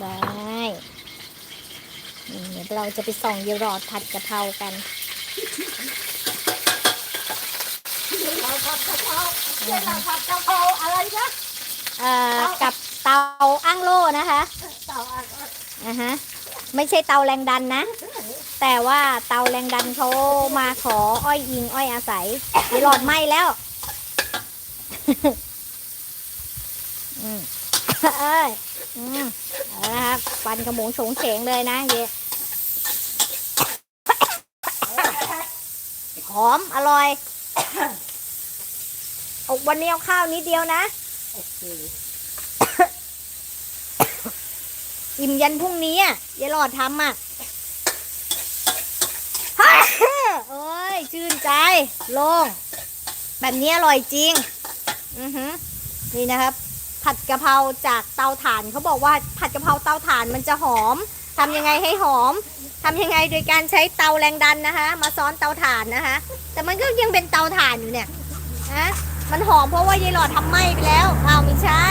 ได้นี่เดี๋ยวเราจะไปส่องเยายหลอดผัดกะเพรากันเราผัดกะเพราเดี๋ยวเราผัดกะเพราอะไรนะเอ่อกับเตาอ้างโล่นะคะเต่าอะไรอ่าฮะไม่ใช่เตาแรงดันนะ แต่ว่าเตาแรงดันเขามาขออ้อยอิงอ้อยอาศัยเดี๋ยวหลอดไหมแล้วอืมเอ้ยอืม เอาละครับฟันขมงโฉงเฉงเลยนะเยหอมอร่อยอกวันนี้เอาข้าวนิดเดียวนะ อิ่มยันพรุ่งนี้อะยายหลอดทำอะโอ้ย ชื่นใจ โล่ง แบบนี้อร่อยจริง อือหือนี่นะครับ ผัดกะเพราจากเตาถ่านเขาบอกว่าผัดกะเพราเตาถ่านมันจะหอมทำยังไงให้หอมทำยังไงโดยการใช้เตาแรงดันนะคะ มาซ้อนเตาถ่านนะคะ แต่มันก็ยังเป็นเตาถ่านอยู่เนี่ยนะมันหอมเพราะว่ายายหลอดทำไหม้ไปแล้วเอ้าไม่ใช่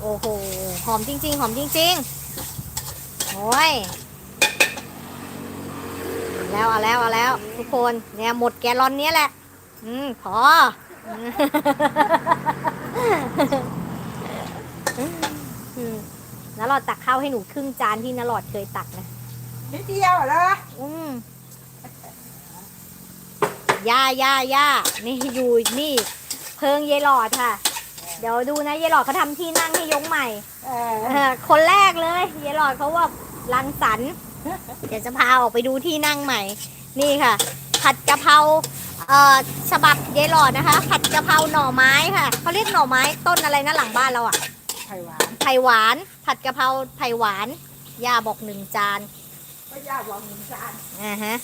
โอ้โห หอมจริง ๆ หอมจริง ๆ โอ้ย แล้วเอาแล้วเอาแล้ว ทุกคนเนี่ยหมดแกลลอนเนี้ยแหละ อืมพออืมแล้วเราตักข้าวให้หนูครึ่งจานที่นหลอดเคยตักนะนิดเดียวเหรออืมย่าย่าย่านี่อยู่นี่ เพิงยายหลอดค่ะ เดี๋ยวดูนะยายหลอดเขาทำที่นั่งให้ยงใหม่เออเออคนแรกเลยยายหลอดเขาว่ารังสรรค์เดี๋ยวจะพาออกไปดูที่นั่งใหม่ นี่ค่ะ ผัดกะเพราเอ่อฉบับยายหลอดนะคะ ผัดกะเพราหน่อไม้ค่ะเขาเรียกหน่อไม้ต้นอะไรนะหลังบ้านเราอะไข่หวานไผ่หวาน ผัดกะเพราไผ่หวานย่าบอกหนึ่งจานก็ย่าบอกหนึ่งจานอ่าฮะ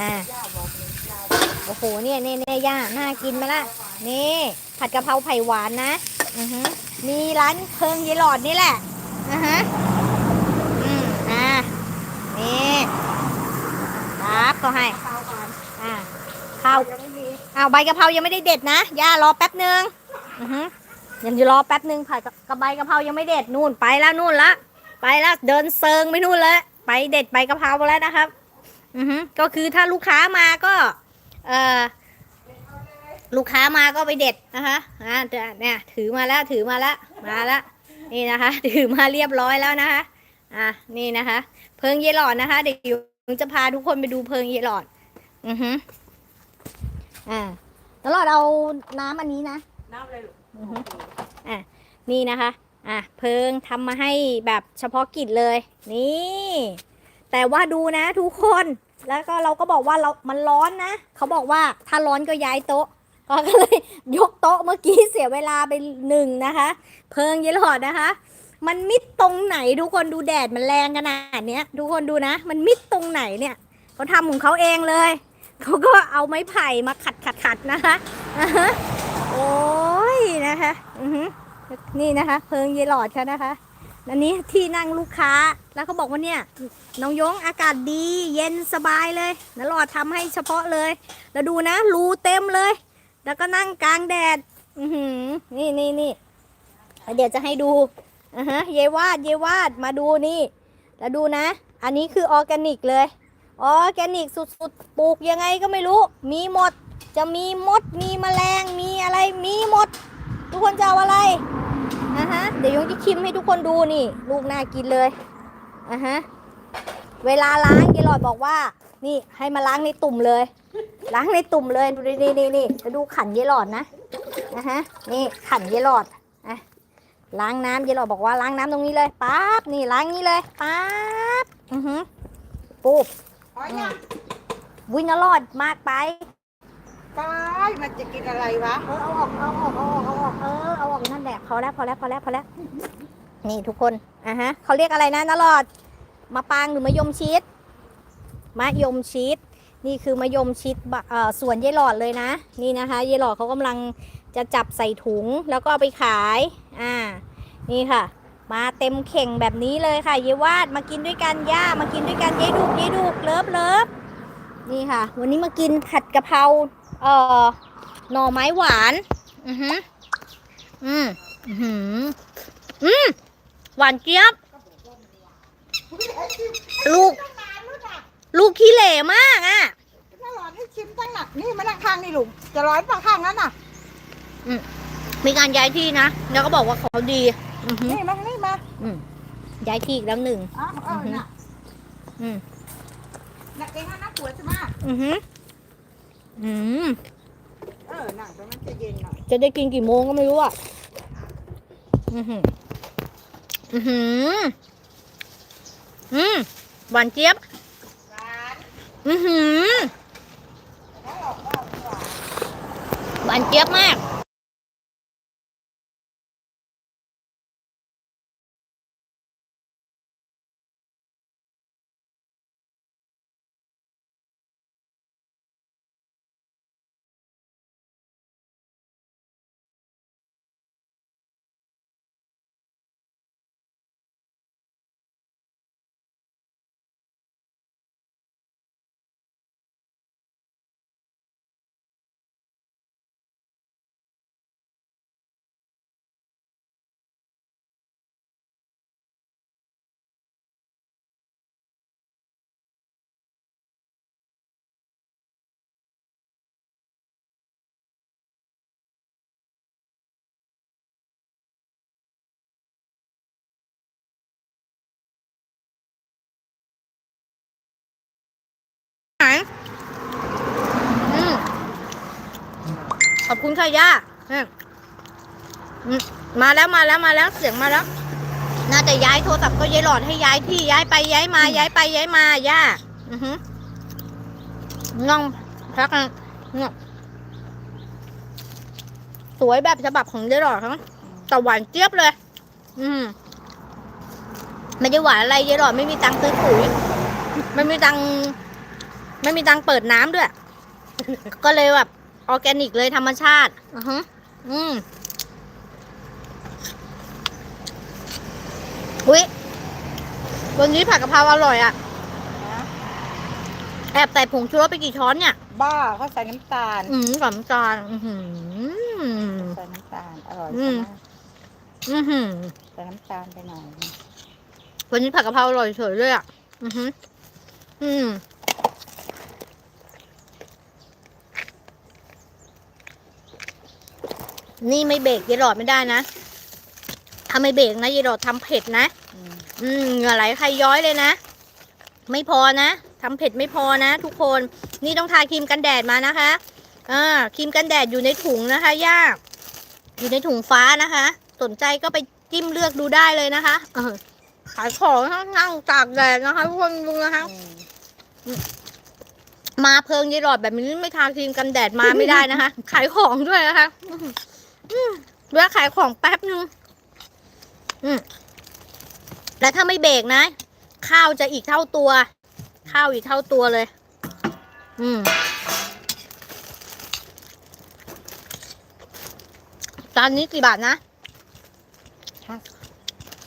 อ่าย่าบอกหนึ่งจานโอ้โหเนี่ยเนี่ยเนี่ยย่าน่ากินไหมล่ะนี่ ผัดกะเพราไผ่หวานนะอือฮึมีร้านเพิงยายหลอดนี่แหละอ่าฮะอืมอ่านี่ครั บก็ให้ข้าวก่อนอ่าข้าวยังไม่มีอ้าวใบกะเพรายังไม่ได้เด็ดนะย่ารอแป๊บนึงอือฮึยังจะรอแป๊บนึงผัดกับใบกะเพรายังไม่เด็ดนู่นไปแล้วนู่นละไปแล้วเดินเซิงไปนู่นแล้วไปเด็ดใบกะเพราแล้วนะครับ อือฮึก็คือถ้าลูกค้ามาก็ เออลูกค้ามาก็ไปเด็ดนะคะอ่าเนี่ยถือมาแล้วถือมาแล้วมาแล้วนี่นะคะ ถือมาเรียบร้อยแล้วนะคะ อะนี่นะคะ เพิงเยหลอดนะคะ เดี๋ยว จะพาทุกคนไปดูเพิงเยหลอด อือฮึอ่าแล้วเราเอาน้ำอันนี้นะ น้ำเลยลูกอือฮึนี่นะคะ อะ เพิงทำมาให้แบบเฉพาะกิจเลย นี่ แต่ว่าดูนะทุกคน แล้วก็เราก็บอกว่าเรา มันร้อนนะ เขาบอกว่าถ้าร้อนก็ย้ายโต๊ะ ก็เลยยกโต๊ะเมื่อกี้เสียเวลาไปหนึ่งนะคะ เพิงเยลอดนะคะ มันมิดตรงไหนทุกคนดูแดดมันแรงขนาดเนี้ยทุกคนดูนะ มันมิดตรงไหนเนี่ยเขาทำของเขาเองเลยเขาก็เอาไม้ไผ่มาขัดขัดขัดนะคะอ่าฮะโอ้ยนะคะอือหือนี่นะคะ เพิงเยหลอดค่ะนะคะอันนี้ที่นั่งลูกค้าแล้วเขาบอกว่าเนี่ยน้องยงอากาศดีเย็นสบายเลยนหลอดทำให้เฉพาะเลย แล้วดูนะรูเต็มเลย แล้วก็นั่งกลางแดด อือหือนี่นี่นี่เดี๋ยวจะให้ดู อ่าฮะเยวาดเยวาดมาดูนี่ แล้วดูนะ อันนี้คือออร์แกนิกเลย ออร์แกนิกสุดๆ ปลูกยังไงก็ไม่รู้ มีหมด จะมีมด มีแมลง มีอะไร มีหมด ทุกคนจะเอาอะไรอะฮะ เดี๋ยวยงจะชิมให้ทุกคนดูนี่ ลูกน่ากินเลยอะฮะ เวลาล้างยายหลอดบอกว่า นี่ให้มาล้างในตุ่มเลย ล้างในตุ่มเลย ดูนี่นี่นี่จะดูขันยายหลอดนะอะฮะ นี่ขันยายหลอด ล้างน้ำยายหลอดบอกว่าล้างน้ำตรงนี้เลยปั๊บนี่ล้างนี้เลยปั๊บอือฮึปุ๊บพอยังวินอรอดมากไปไปมันจะกินอะไรวะเออเอาออกเอาออกเอาออกเอาออกเออเอาออกนั่นแหละพอแล้วพอแล้วพอแล้วพอแล้วนี่ทุกคนอะฮะเขาเรียกอะไรนะนลอดมะปางหรือมะยมชีสมะยมชีสนี่คือมะยมชีสบะเอ่อสวนยายหลอดเลยนะ นี่นะคะยายหลอดเขากำลังจะจับใส่ถุงแล้วก็เอาไปขาย อ่า นี่ค่ะ มาเต็มเข่งแบบนี้เลยค่ะยายวาดมากินด้วยกันย่ามากินด้วยกันยายดุกยายดุกเลิฟเลิฟนี่ค่ะ วันนี้มากินผัดกะเพราเอ่อหน่อไม้หวาน อือฮึอืมอื้อหืออืมหวานเจี๊ยบ ลูกตั้งนานแล้วนะลูกขี้เหร่มากอะน่าร้อนให้ชิมตั้งหนักนี่มานั่งข้างนี่ลุงจะร้อนฝั่งข้างนั้นน่ะมี การย้ายที่นะ แล้วก็บอกว่าเขาดี อือหือนี่มานี่มาอืมย้ายที่อีกแล้วหนึ่งเอ้าวเออน่ะอืมน่ะเองน่ะนักปวดใช่ไหมอือหืออืม เออนั่งตรงนั้นจะเย็นหน่อยจะได้กินกี่โมงก็ไม่รู้อะ อือหือ อือหือ อืมหวานเจี๊ยบหวานอือหือ แล้วเราก็หวานหวานเจี๊ยบมาก ขอบคุณค่ะย่าอืมอืมมาแล้วมาแล้วมาแล้วเสียงมาแล้ว น่าจะย้ายโทรศัพท์ก็ย้ายหลอดให้ย้ายที่ย้ายไปย้ายมา ย้ายไปย้ายมาย่าอือหือง่องพักนะง่องสวยแบบฉบับของยายหลอดทั้งแต่หวานเจี๊ยบเลย อืมไม่ได้หวานอะไรยายหลอดไม่มีตังค์ซื้อปุ๋ยไม่มีตังค์ไม่มีตังค์เปิดน้ำด้วย ก็เลยแบบ ออร์แกนิกเลยธรรมชาติอือฮึอืมอุ้ยวันนี้ผัดกะเพราอร่อยอะนะแอบใส่ผงชูรสไปกี่ช้อนเนี่ย บ้าเขาใส่น้ำตาล อืมสามจานอือหือ ใส่น้ำตาล อร่อยอืใช่มไหมอือหือ ใส่น้ำตาลไปหน่อยวันนี้ผัดกะเพราอร่อยเฉยเลยอะอือหืออืม นี่ไม่เบรกยายหลอดไม่ได้นะถ้าไม่เบรกนะยายหลอดทำเผ็ดนะ อืมเหงื่อไหลใครย้อยเลยนะ ไม่พอนะทำเผ็ดไม่พอนะ ทุกคน นี่ต้องทาครีมกันแดดมานะคะอ่าครีมกันแดดอยู่ในถุงนะคะย่าอยู่ในถุงฟ้านะคะ สนใจก็ไปจิ้มเลือกดูได้เลยนะคะเออขายของนั่งตากแดดนะคะทุกคนดูนะคะมมาเพิงยายหลอดแบบนี้ไม่ทาครีมกันแดดมาไม่ได้นะคะ ขายของด้วยนะคะ เวลาขายของแป๊บนึงอืมแล้วถ้าไม่เบรกนะ ข้าวจะอีกเท่าตัว ข้าวอีกเท่าตัวเลย อืมจานนี้กี่บาทนะ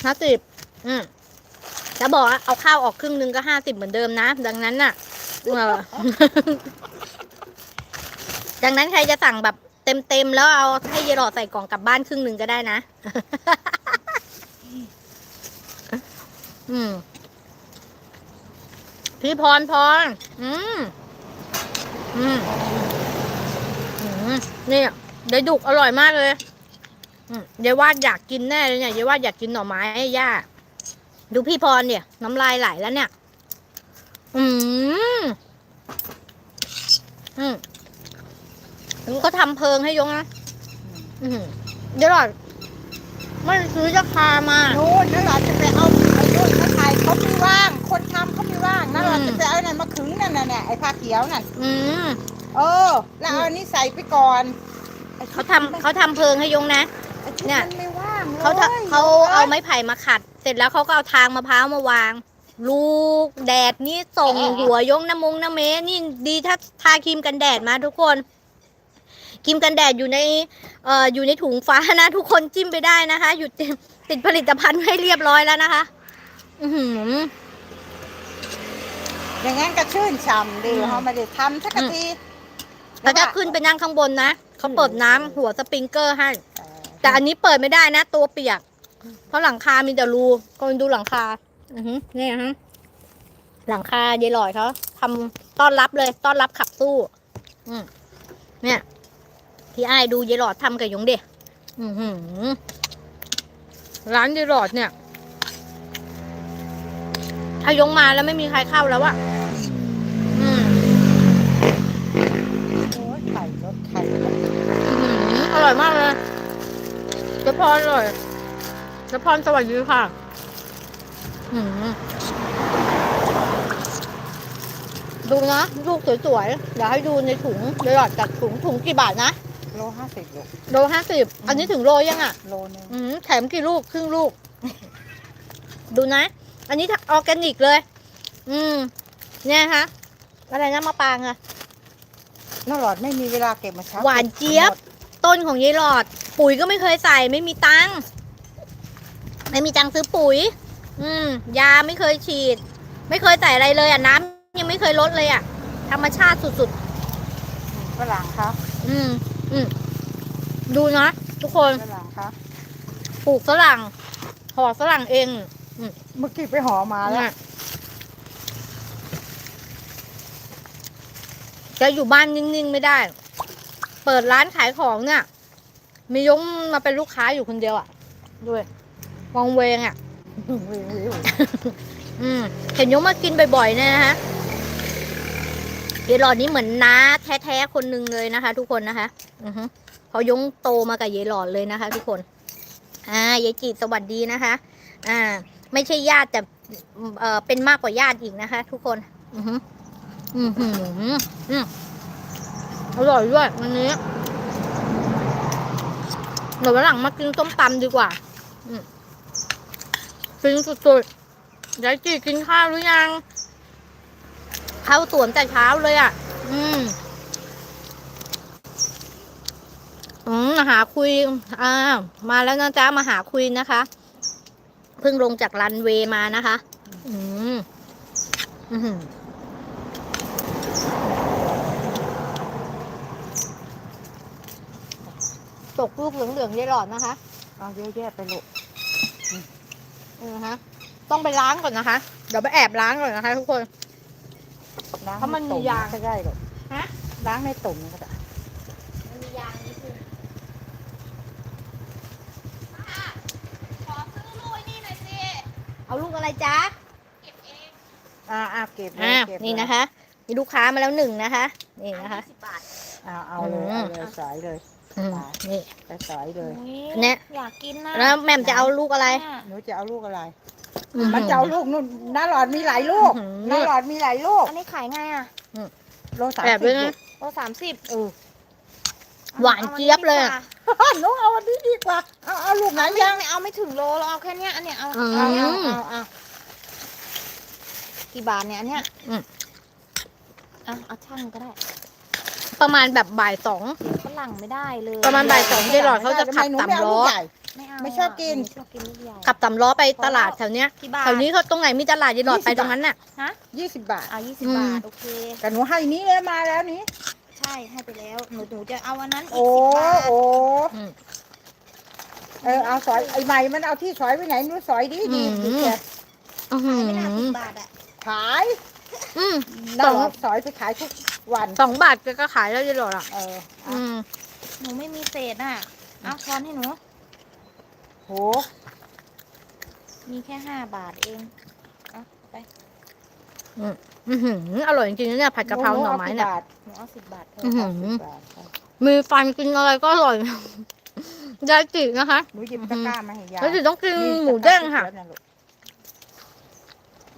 ห้าสิบอืมแล้วบอกว่าเอาข้าวออกครึ่งนึงก็ห้าสิบเหมือนเดิมนะ ดังนั้นน่ะดังนั้นใครจะสั่งแบบ เต็มๆแล้วเอาให้ยายหลอดใส่กล่องกลับบ้านครึ่งหนึ่งก็ได้นะ อืม พี่พรพร อืม อืม อืมนี่เดยวดุกอร่อยมากเลยเดี๋ยววาดอยากกินแน่เลยเนี่ยเดี๋ยววาดอยากกินหน่อไม้ย่า ดูพี่พรเนี่ย น้ำลายไหลแล้วเนี่ย อืม อืม แล้วก็ทำเพิงให้ยงนะอืมเดี๋ยวก่อนไม่ซื้อจะคามาโน่นนั่นหลานจะไปเอาไอ้โน่นมาถ่ายเขาไม่ว่าง คนทำเขาไม่ว่างนั่นหลานอืม จะไปเอาอะไรมาขึงนั่นน่ะเนี่ยไอ้ผ้าเขียวนั่นอืมเออ แล้วเอาอันนี้ใส่ไปก่อนไอ้ชุเขาดทำเขาทำเพิงให้ยงนะ ไอ้ชุดเนี่ย มันไม่ว่างเลยเขาทำเขาเอาไม้ไผ่มาขัด เสร็จแล้วเขาก็เอาทางมะพร้าวมาวาง ลูกแดดนี่ส่งหัวยงน้ำมงน้ำเมนี่ดีถ้าทาครีมกันแดดมาทุกคน ครีมกันแดดอยู่ในเอ่ออยู่ในถุงฟ้านะ ทุกคนจิ้มไปได้นะคะ หยุดติดผลิตภัณฑ์ให้เรียบร้อยแล้วนะคะ อือหือ อย่างงั้นก็ชื่นฉ่ำดีอืม เขาไม่ได้ทำสักอืมที แล้วจะขึ้นไปนั่งข้างบนนะเขาเปิดน้ำหัวสปริงเกอร์ให้เออแต่อันนี้เปิดไม่ได้นะ ตัวเปียก เพราะหลังคามีแต่รูก็ดูหลังคา อือฮึนี่ฮะหลังคาเยายหลอยเขาทำต้อนรับเลย ต้อนรับขับสู้ อืมเนี่ย พี่ไอ้ดูเยายหลอดทำกับยงเด็ร้านเยายหลอดเนี่ย ถ้ายงมาแล้วไม่มีใครเข้าแล้วอะอืมโอ้ยไข่รสไข่อร่อยมากเลยเจ๊พรอร่อยเจ๊พรสวัสดีค่ะอืดูนะลูกสวยๆเดี๋ยวให้ดูในถุงเดี๋ยวหลอดจัดถุงถุงกี่บาทนะ โลห้าสิบลูกโลห้าสิบอันนี้ถึงโลยังอะ โลนึงอืมแถมกี่ลูกครึ่งลูก ดูนะ อันนี้ออร์แกนิกเลย อืม เนี่ยฮะอะไรนะมะปรางอะน้าหลอดไม่มีเวลาเก็บมาเช้าหวานเจี๊ยบ ต้นของยายหลอด ปุ๋ยก็ไม่เคยใส่ไม่มีตังค์ไม่มีตังค์ซื้อปุ๋ย อืม ยาไม่เคยฉีด ไม่เคยใส่อะไรเลยอะน้ำยังไม่เคยลดเลยอะ ธรรมชาติสุดฝรั่งครับๆอืม อืมดูนะทุกคนฝรั่งครับปลูกฝรั่งห่อฝรั่งเองเมื่อกี้ไปห่อมาแล้วเนี่ยจะอยู่บ้านนิ่งๆไม่ได้ เปิดร้านขายของเนี่ย มียงมาเป็นลูกค้าอยู่คนเดียวอะ่ะด้วยวองเวงอะ่ะวิววิวอืมเห็นยงมากินบ่อยๆเนี่ยนะคะ ยายหลอดนี่เหมือนน้าแท้ๆคนหนึ่งเลยนะคะ ทุกคนนะคะ อือฮึเพอยงโตมากับยายหลอดเลยนะคะ ทุกคน อ่ายายจีสวัสดีนะคะ อ่า ไม่ใช่ญาติแต่เอ่อเป็นมากกว่าญาติอีกนะคะ ทุกคน อือฮึอือหืออืมอร่อยด้วยวันนี้เดี๋ยววันหลังมากินส้มตำดีกว่าอืมฟินสุดๆยายจีกินข้าวหรือยัง เข้าสวนแต่เช้าเลยอะ อืมอืมมาหาคุย อ่า มาแล้วนะจ๊ะมาหาคุยนะคะ เพิ่งลงจากรันเวย์มานะคะ อืมอือหือตกลูกเหลืองๆยายหลอดนะคะเอาเยอะแยะไปลูกอือฮะ ต้องไปล้างก่อนนะคะ เดี๋ยวไปแอบล้างก่อนนะคะทุกคน ล้างเพราะมันมีใตุ่ยาง ก็ได้ลูกฮะ ล้างในตุ่มก็ได้มันมียางนิดนึงขอซื้อลูกนี่หน่อยสิเอาลูกอะไรจ๊ะอ่าอ่าเก็บเลยอ่าเก็บเลยนี่นะคะ มีลูกค้ามาแล้วหนึ่งนะคะ นี่นะคะอ่าเอาเลยอืมเอาเลยสายเลยอืมนี่ ไปสายเลยอันเนี้ยอยากกินนะแล้วแม่มจะเอาลูกอะไร หนูจะเอาลูกอะไรอื มันจะเอาลูกนู่นน้าหลอดมีหลายลูกอื้อหือน้าหลอดมีหลายลูกอันนี้ขายไงอะโลสามแอบสิด้บวยลูนะกโลสามสิบเออหวานเจี๊ยบเลยอะหนูเอาอันนี้ดีกว่าเอาเอาลูกไหนไม่ยังไม่เอาไม่ถึงโลเราเอาแค่เนี้ยอันเนี้ยเอาอืมเอาเอาเอาเอากี่บาทเนี่ยอันเนี้ยอืมอะเอาช่างก็ได้ ประมาณแบบบ่ายสองฝรั่งไม่ได้เลย ประมาณบ่ายสองยายหลอดเขาจะขับทำไมหนูสามไม่เอล้อลูกใหญ่ไม่ เอาไม่ชอบกิน ไม่ชอบกินลูกใหญ่ ขับสามล้อไปตลาดแถวเนี้ยกี่บาท แถวนี้เขาตรงไหนมีตลาดยายหลอดยี่ไปสิบตรงนั้นน่ะ ฮะยี่สิบบาทเอายี่สิบอืม บาท โอเค แต่หนูให้นี้เลยมาแล้วนี้ ใช่ให้ไปแล้ว หนูหนูจะเอาอันนั้นอีโอ้กสิบบาท โอ้อืม เออเอาสอยไอ้ใหม่มันเอาที่สอยไว้ไหนหนูสอยดีดีอืมดีแกอื้อหืขายไม่น่าสิอบบาทอะ ขายอืมน่าสองสอยไปขายทุกวันสองบาทก็ขายแล้วยายหลอดอะ เอออืม หนูไม่มีเศษอะ เอาทอนให้หนูโห มีแค่ห้าบาทเองเอาไปอื้อหืออร่อยจริงๆนะเนี่ยผัดกะเพราหน่อไม้เนี่ยหกี่บาทหนูเอาสิบบาทเถอื้ออะหือสิบบาทค่ะมีฟันกินอะไรก็อร่อย ยายจินะคะหนูหยิบตะกร้ามาให้ยายยายจิต้องกินหมูเด้งค่ะนี่ตกร้าที่เหลือน่ะลูก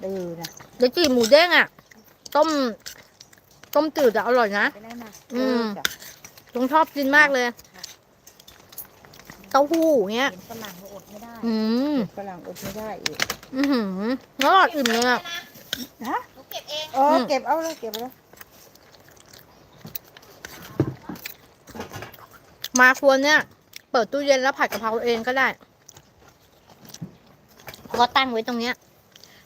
ดื้อนะยายจิหมูเด้งอะ ต้ม ต้มจืดอะอร่อยนะ ไปได้มาอืม เจ้ะลุงชอบกินมากเลย เต้าหู้เงี้ย เห็นฝรั่งก็อดไม่ได้อืมฝรั่งอดไม่ได้อีกอือหือแล้วอร่อยอิ่มเลยอะ ฮะหนูเก็บเองเอออม เก็บเอาเลยเก็บเอาเลยมาควรเนี่ย เปิดตู้เย็นแล้วผัดกะเพราเองก็ได้ก็ตั้งไว้ตรงเนี้ย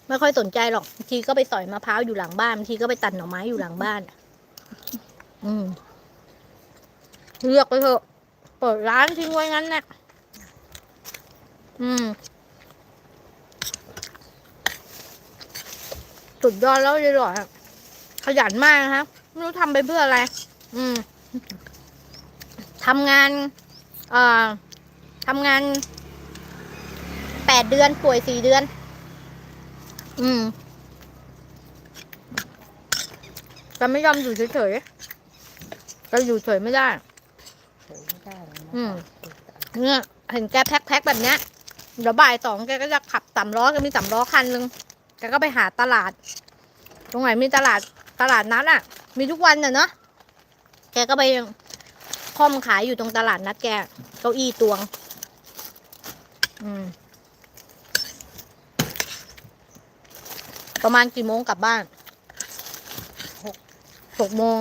ไม่ค่อยสนใจหรอกบางทีก็ไปสอยมะพร้าวอยู่หลังบ้านบางทีก็ไปตัดหน่อไม้อยู่หลังบ้าน อืมเลือกไปเถอะเปิดร้านทิ้งไว้งั้นนะอืม สุดยอดแล้วเลยหรอยขยันมากนะคะไม่รู้ทำไปเพื่ออะไร อืมทำงาน เอ่อทำงานแปดเดือนป่วยสี่เดือน อืมจะไม่ยอมอยู่เฉยๆจะอยู่เฉยไม่ได้ เฉยไม่ได้เลยนะ อืมเนี่ยเห็นแกแพ็คๆแบบเนี้ยเดี๋ยวบ่ายสองแกก็จะขับสามล้อแกมีสามล้อคันหนึ่งแกก็ไปหาตลาด ตรงไหนมีตลาดตลาดนัดอะ มีทุกวันน่ะเนาะแกก็ไปค่อมขายอยู่ตรงตลาดนัดแกเก้าอี้ตวง อืม ประมาณกี่โมงกลับบ้านหกหกโมง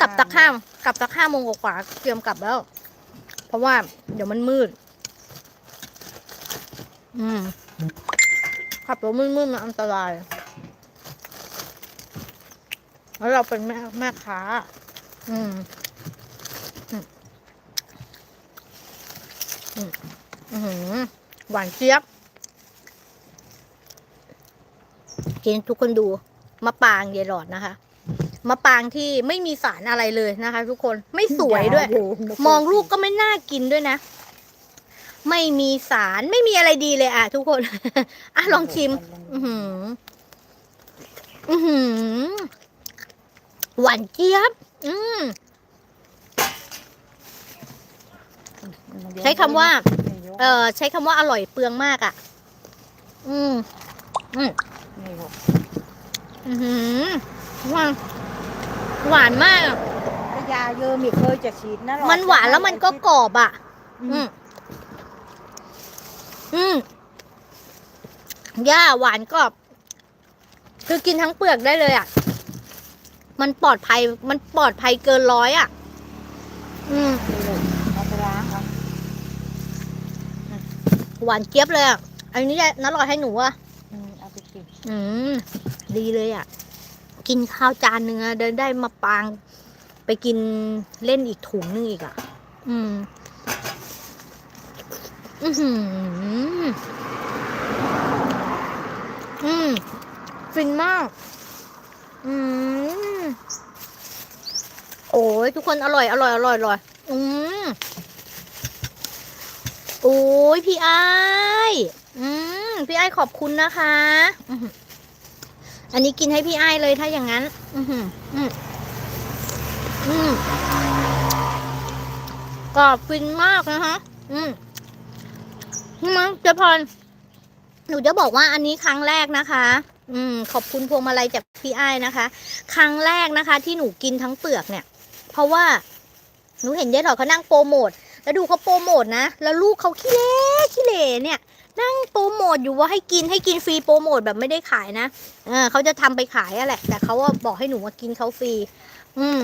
กลับตะข้ามกลับตะข้ามโมงกว่าๆเตรียมกลับแล้ว เพราะว่า เดี๋ยวมันมืด อืมขับรถมืดๆมันอันตราย แล้วเราเป็นแม่แม่ค้า อืมอืมอืมอื้อหือหวานเจี๊ยบ กินทุกคนดูมะปรางเยายหลอดนะคะ มะปรางที่ไม่มีสารอะไรเลยนะคะ ทุกคนไม่สวยด้วย มองลูกก็ไม่น่ากินด้วยนะ ไม่มีสารไม่มีอะไรดีเลยอะ ทุกคนอะลองชิม อือหือ อือหือ หวานเจี๊ยบ อืมใช้คำว่า เออใช้คำว่าอร่อยเปลืองมากอะ อืม อืมนี่ลูกอือหือหวาน หวานมากอะก็ยาเยอะมีเคยจะฉีดนะรอมันหวานแล้วมันก็กรอบอะ อืมอืมย่าหวานกรอบ คือกินทั้งเปลือกได้เลยอะ มันปลอดภัย มันปลอดภัยเกินร้อยอะ อืมนี่ลูกเอาไปล้างเอาหวานเจี๊ยบเลยอะ อันนี้นัดรอยให้หนูอะ อืมเอาไปกินอืม ดีเลยอะ กินข้าวจานหนึ่งอเดินได้มาปาง ไปกินเล่นอีกถุงนึงอีกอะ อืม อือหืออืมฟินมาก อืม โอ้ยทุกคนอร่อย อร่อย อร่อยอร่อย อืม โอ้ยพี่ไออืม พี่ไอขอบคุณนะคะ อันนี้กินให้พี่ไอายเลยถ้าอย่างนั้น อือหืออืมอืมกรอบฟินมากนะคะ อืมมั้งเจพรหนูจะบอกว่าอันนี้ครั้งแรกนะคะ อืม ขอบคุณพวงมาลัยจากพี่ไอ้นะคะ ครั้งแรกนะคะ ที่หนูกินทั้งเปลือกเนี่ย เพราะว่าหนูเห็นยายถอดเขานั่งโปรโมท แล้วดูเขาโปรโมทนะ แล้วลูกเขาขี้เล่ขี้เล่เนี่ย นั่งโปรโมทอยู่ว่าให้กินให้กินฟรีโปรโมทแบบไม่ได้ขายนะเออเขาจะทำไปขายอะแหละ แต่เขาว่าบอกให้หนูมากินเขาฟรี อืม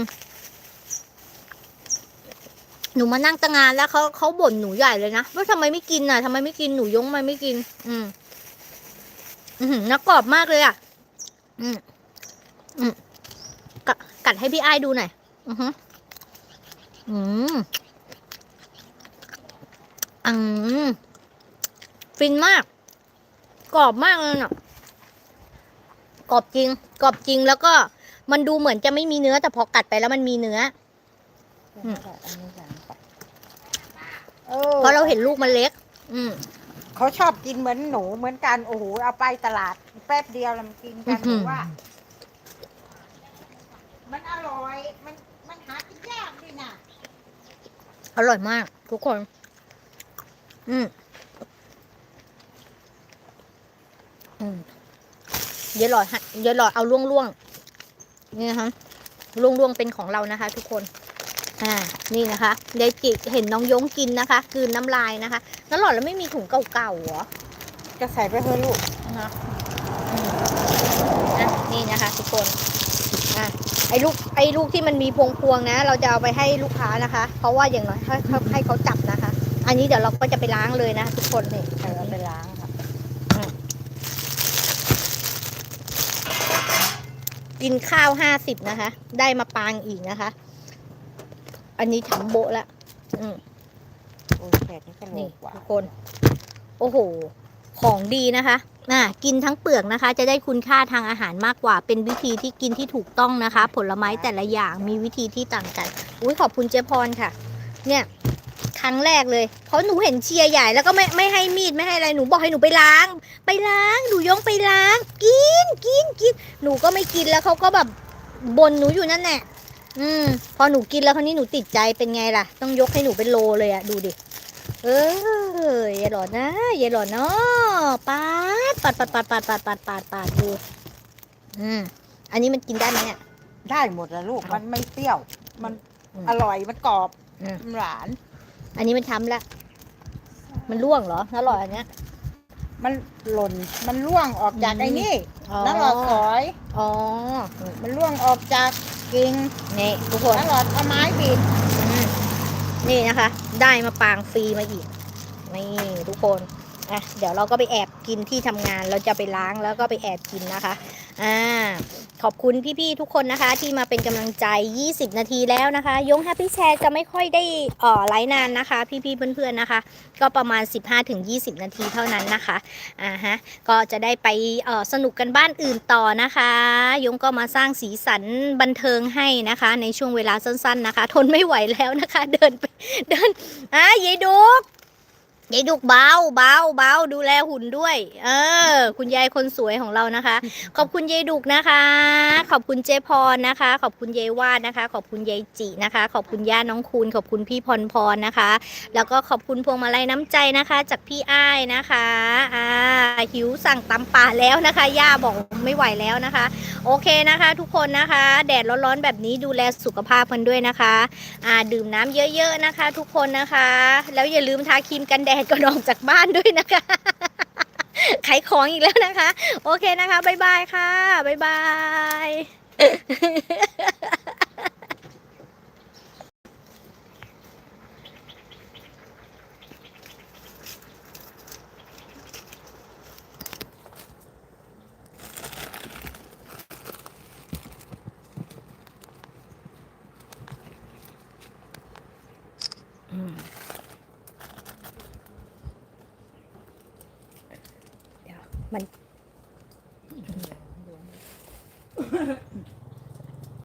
หนูมานั่งตั้งงานแล้วเขาเขาบ่นหนูใหญ่เลยนะว่าทำไมไม่กินน่ะทำไมไม่กินหนูยงทำไมไม่กิน อืม อือหือนักกรอบมากเลยอะ อืมอืมก,กัดให้พี่ไอ้ดูหน่อยอือหืออืมอืม ฟินมาก กรอบมากเลยน่ะกรอบจริง กรอบจริงแล้วก็มันดูเหมือนจะไม่มีเนื้อ แต่พอกัดไปแล้วมันมีเนื้อออนนออเพราะเราเห็นลูกมันเล็ก อืมเขาชอบกินเหมือนหนูเหมือนกันโอ้โหเอาไปตลาด แป๊บเดียวแล้วมันกินกันอื้อหือหนูว่า มันอร่อยมันมันหากินยากด้วยนะอร่อยมาก ทุกคน อืม อืม เดี๋ยวหลอดฮะเดี๋ยวหลอดเอาล่วงล่วงๆนี่นะคะล่วงล่วงๆเป็นของเรานะคะ ทุกคน อ่า นี่นะคะเดยวจิเห็นน้องยงกินนะคะกลืนน้ำลายนะคะแล้วหลอดแล้วไม่มีถุงเก่าๆเหรอจะใส่ไปเถอะลูกนะคะอืมอะนี่นะคะ ทุกคนอะไอ้ลูกไอ้ลูกที่มันมีพวงพวงๆนะ เราจะเอาไปให้ลูกค้านะคะ เพราะว่าอย่างน้อยให้ให้ให้เขาจับนะคะ อันนี้เดี๋ยวเราก็จะไปล้างเลยนะ ทุกคนนี่เออเอาไปล้างค่ะ กินข้าวห้าสิบนะคะ ได้มาปางอีกนะคะ อันนี้ถำโบะละอืมโอ้ยแขกนี่ก็โลนี่กว่าทุกคน โอ้โห ของดีนะคะอะกินทั้งเปลือกนะคะ จะได้คุณค่าทางอาหารมากกว่า เป็นวิธีที่กินที่ถูกต้องนะคะ ผลไม้แต่ละอย่างมีวิธีที่ต่างกัน อุ้ยขอบคุณเจพรค่ะ เนี่ย ครั้งแรกเลย เพราะหนูเห็นเชียร์ใหญ่แล้วก็ไม่ไม่ให้มีดไม่ให้อะไรหนูบอกให้หนูไปล้าง ไปล้างหนูยงไปล้าง กินกินกินหนูก็ไม่กินแล้วเขาก็แบบบ่นหนูอยู่นั่นแหละอืมพอหนูกินแล้วคราวนี้หนูติดใจเป็นไงล่ะ ต้องยกให้หนูเป็นโลเลยอะดูดิเอออย่าหลอนนะอย่าหลอนเนาะปาดปัดปัดปัดปัดปัดปัดปัดปัดดูอืมอันนี้มันกินได้ไหมเนี่ยได้หมดแล้วลูกเอามัมันไม่เปรี้ยว มันอืมอร่อย มันกรอบอืมมันหวาน อันนี้มันทำละ มันร่วงเหรออร่อยอันเนี้ย มันหล่น มันร่วงออกจากอืมไอ้นี่อ๋อ น้ำหลอดฝอย อ๋อ มันร่วงออกจากกิ่งนี่ทุกคนน้ำหลอดเอาไม้บิดอืมนี่นะคะ ได้มาปางฟรีมาอีก นี่ทุกคน อะ เดี๋ยวเราก็ไปแอบกินที่ทำงาน เราจะไปล้างแล้วก็ไปแอบกินนะคะ อ่าขอบคุณพี่ๆทุกคนนะคะ ที่มาเป็นกำลังใจ 20 นาทีแล้วนะคะ ยงแฮปปี้แชร์จะไม่ค่อยได้เอ่อไลฟ์นานนะคะ พี่ๆเพื่อนๆนะคะ ก็ประมาณ 15-20 นาทีเท่านั้นนะคะอ่าฮะก็จะได้ไปเอ่อสนุกกันบ้านอื่นต่อนะคะ ยงก็มาสร้างสีสันบันเทิงให้นะคะ ในช่วงเวลาสั้นๆนะคะ ทนไม่ไหวแล้วนะคะ เดินไปเดินอะยายดุก ยายดุกเบาเบาเบาดูแลหุ่นด้วย เออ คุณยายคนสวยของเรานะคะ ขอบคุณยายดุกนะคะ ขอบคุณเจพรนะคะ ขอบคุณยายวาดนะคะ ขอบคุณยายจินะคะ ขอบคุณย่าน้องคูณขอบคุณพี่พรพรนะคะ แล้วก็ขอบคุณพวงมาลัยน้ำใจนะคะ จากพี่อ้ายนะคะอ่าหิวสั่งตำป่าแล้วนะคะย่าบอกไม่ไหวแล้วนะคะ โอเคนะคะ ทุกคนนะคะ แดดร้อนๆแบบนี้ดูแลสุขภาพกันด้วยนะคะ อ่าดื่มน้ำเยอะ ๆนะคะ ทุกคนนะคะ แล้วอย่าลืมทาครีมกันแดดก่อนออกจากบ้านด้วยนะคะขายของอีกแล้วนะคะ โอเคนะคะ บ๊ายบายค่ะ บ๊ายบาย